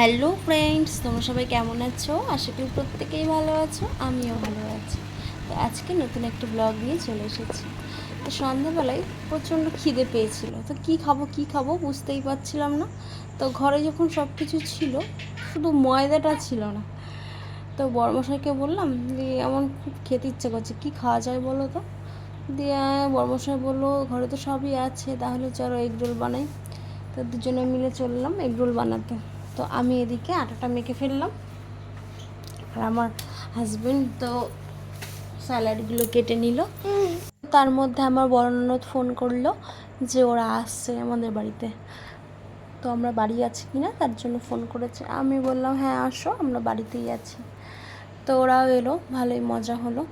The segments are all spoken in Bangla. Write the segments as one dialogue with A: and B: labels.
A: হ্যালো ফ্রেন্ডস, তোমরা সবাই কেমন আছো? আশা করি প্রত্যেকেই ভালো আছো, আমিও ভালো আছি। তো আজকে নতুন একটা ব্লগ নিয়ে চলে এসেছি। তো সন্ধ্যাবেলায় প্রচণ্ড খিদে পেয়েছিল। তো কি খাব কি খাব বুঝতেই পারছিলাম না। তো ঘরে যখন সব কিছু ছিল, শুধু ময়দাটা ছিল না। তো বড়মশাইকে বললাম যে এমন খুব খেতে ইচ্ছে করছে, কি খাওয়া যায় বলো তো? দিয়ে বড়মশাই বলল, ঘরে তো সবই আছে, তাহলে চলো এগরোল বানাই। তো দুজনে মিলে চললাম এগরোল বানাতে। তো আমি এদিকে আটাটা মেখে ফেললাম। আর আমার হাজবেন্ড তো স্যালাডগুলো কেটে নিল। তার মধ্যে আমার বড় ফোন করল যে ওরা আসছে আমাদের বাড়িতে। তো আমরা বাড়ি আছি কি না তার জন্য ফোন করেছে। আমি বললাম হ্যাঁ আসো, আমরা বাড়িতেই আছি। তো ওরাও এলো, ভালোই মজা হলো।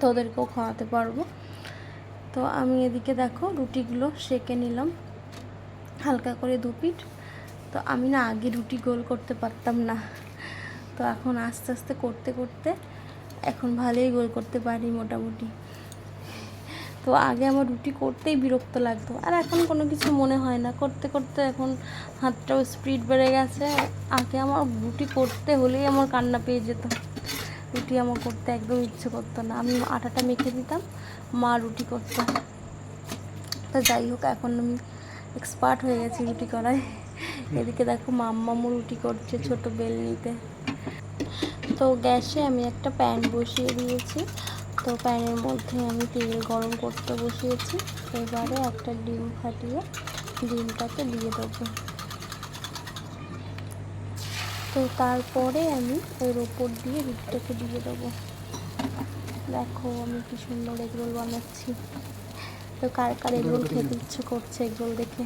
A: তো ওদেরকেও খাওয়াতে পারব। তো আমি এদিকে দেখো রুটিগুলো সেকে নিলাম। হালকা করে দু পিঠ। তো আমি না আগে রুটি গোল করতে পারতাম না। তো এখন আস্তে আস্তে করতে করতে এখন ভালোই গোল করতে পারি মোটামুটি। তো আগে আমার রুটি করতেই বিরক্ত লাগতো। আর এখন কোনো কিছু মনে হয় না। করতে করতে এখন হাতটাও স্পিড বেড়ে গেছে। আগে আমার রুটি করতে হলেই আমার কান্না পেয়ে যেত। রুটি আমার করতে একদম ইচ্ছে করতো না। আমি আটাটা মেখে দিতাম, মা রুটি করতো। তো যাই হোক, এখন আমি এক্সপার্ট হয়ে গেছি রুটি করায়। এদিকে দেখো মাম্মামু রুটি করছে ছোট বেলনিতে। তো গ্যাসে আমি একটা প্যান বসিয়ে দিয়েছি। তো প্যানের মধ্যে আমি তেল গরম করতে বসিয়েছি। এবারে একটা ডিম ফাটিয়ে ডিমটাকে দিয়ে দেবো। তো তারপরে আমি ওর ওপর দিয়ে রুটিটাকে দিয়ে দেবো। দেখো আমি কি সুন্দর এগরোল বানাচ্ছি। তো কার কার এগরোল খেতে ইচ্ছে করছে এগরোল দেখে?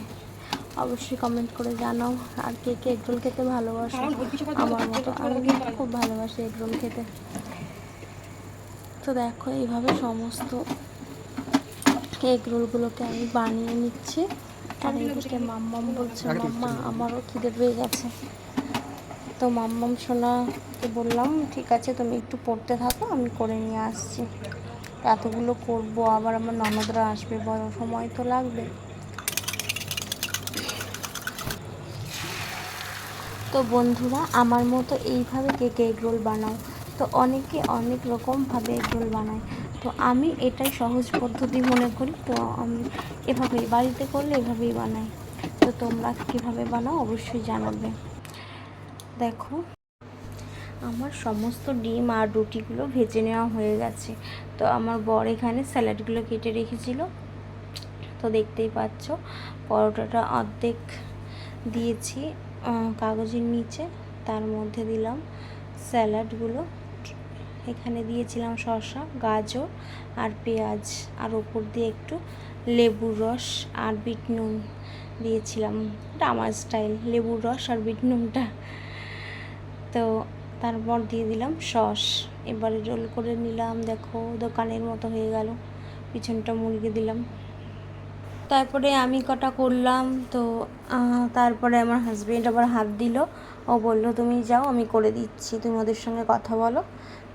A: অবশ্যই কমেন্ট করে জানাও আর কে কে এগরোল খেতে ভালোবাসো। আমার মতো আমি কিন্তু খুব ভালোবাসি এগরোল খেতে। তো দেখো এইভাবে সমস্ত এগরোলগুলোকে আমি বানিয়ে নিচ্ছি। আর এদিকে মাম্মাম বলছে মাম্মা আমারও খিদে পেয়ে গেছে। তো মাম্মাম সোনাকে বললাম ঠিক আছে তুমি একটু পড়তে থাকো আমি করে নিয়ে আসছি। এতগুলো করব আবার আমার ননদরা আসবে বড় সময় তো লাগবে। তো বন্ধুরা, আমার মতো এইভাবে কেক এগ রোল বানাও? তো অনেকে অনেক রকমভাবে এগ রোল বানায়। তো আমি এটাই সহজ পদ্ধতি মনে করি। তো আমি এভাবেই, বাড়িতে করলে এভাবেই বানাই। তো তোমরা কীভাবে বানাও অবশ্যই জানাবে। দেখো, আমার সমস্ত ডিম আর রুটিগুলো ভেজে নেওয়া হয়ে গেছে। তো আমার বর এখানে স্যালাডগুলো কেটে রেখেছিল। তো দেখতেই পাচ্ছ, পরোটাটা অর্ধেক দিয়েছি। কাগজের নিচে, তার মধ্যে দিলাম স্যালাডগুলো। এখানে দিয়েছিলাম শসা, গাজর আর পেঁয়াজ। আর ওপর দিয়ে একটু লেবুর রস আর বিট নুন দিয়েছিলাম। এটা আমার স্টাইল, লেবুর রস আর বিট নুনটা। তো তারপর দিয়ে দিলাম সস। এবারে রোল করে নিলাম, দেখো, দোকানের মতো হয়ে গেল। পিছনটা মুরগি দিলাম। তারপরে আমি কটা করলাম, তো তারপরে আমার হাজবেন্ড আবার হাত দিল। ও বলল, তুমি যাও, আমি করে দিচ্ছি, তুমি ওদের সঙ্গে কথা বলো।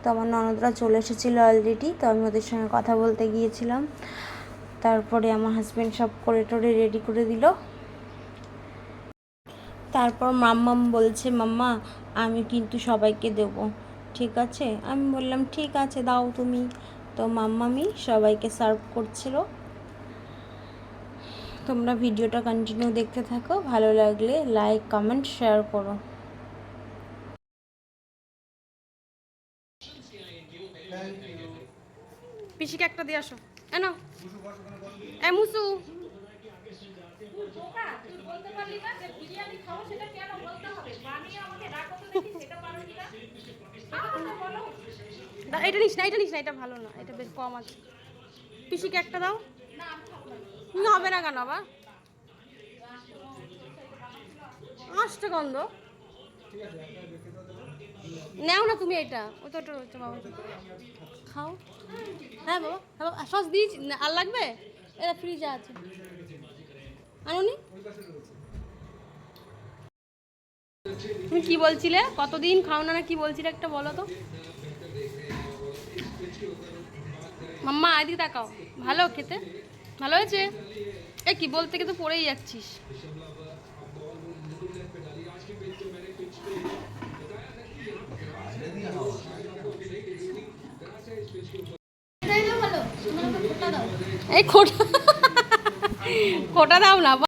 A: তো আমার ননদরা চলে এসেছিল অলরেডি তো আমি ওদের সঙ্গে কথা বলতে গিয়েছিলাম। তারপরে আমার হাজবেন্ড সব করে টোরে রেডি করে দিল। তারপর মাম্মাম বলছে, মাম্মা, আমি কিন্তু সবাইকে দেবো। ঠিক আছে? আমি বললাম, ঠিক আছে, দাও তুমি। তো মাম্মামি সবাইকে সার্ভ করছিল। তোমরা ভিডিওটা কন্টিনিউ দেখতে থাকো। ভালো লাগলে লাইক কমেন্ট শেয়ার করো।
B: পিসিকে একটা দিয়ে আসো। এনো এ মুসু। এটা নিস না, এটা নিস না, এটা ভালো না, এটা বেশ কম আছে। পিসিকে একটা দাও। না হবে না কেন আবার? আসছে গন্ধ। নেও না তুমি এটা। ও তো বাবা। খাও। হ্যাঁ বাবা হ্যাঁ বাবা, সস দিয়েছি। আর লাগবে? এটা ফ্রিজে আছে। আনুনি? তুমি কি বলছিলে? কতদিন খাও না না কি বলছিলে একটা বলো তো। মাম্মা আদি তাকাও। ভালো খেতে। ভালো হয়েছে? এ কি বলতে কিন্তু তো পড়েই যাচ্ছিস। এই খোটা খোটা দাও না